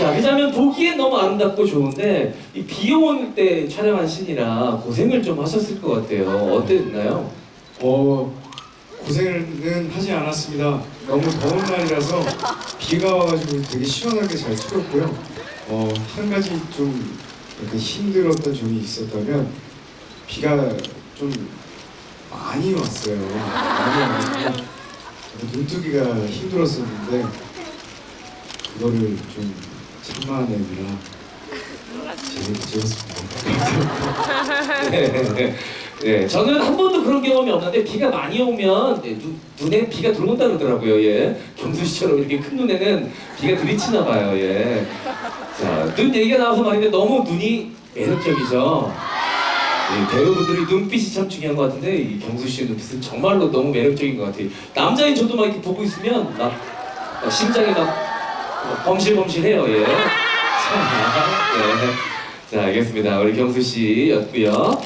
자, 그 장면 보기엔 너무 아름답고 좋은데 이비올때 촬영한 신이라 고생을 좀 하셨을 것 같아요. 어땠나요? 어 고생은 하지 않았습니다. 너무 더운 날이라서 비가 와가지고 되게 시원하게 잘 찍었고요. 어한 가지 좀 약간 힘들었던 점이 있었다면 비가 좀 많이 왔어요. 많이 약간 눈뜨기가 힘들었었는데 그거를 좀 참아내느라 재밌게 찍었습니다. 네, 네, 저는 한 번도 그런 경험이 없는데 비가 많이 오면 네, 눈, 눈에 비가 들어온다 그러더라고요. 예. 경수 씨처럼 이렇게 큰 눈에는 비가 들이치나 봐요. 예. 자, 눈 얘기가 나와서 말인데 너무 눈이 매력적이죠. 이 배우분들이 눈빛이 참 중요한 것 같은데 이 경수 씨의 눈빛은 정말로 너무 매력적인 것 같아요. 남자인 저도 막 이렇게 보고 있으면 막 어, 심장이 막 어, 범실범실해요. 예. 자, 네. 자, 알겠습니다. 우리 경수 씨였고요.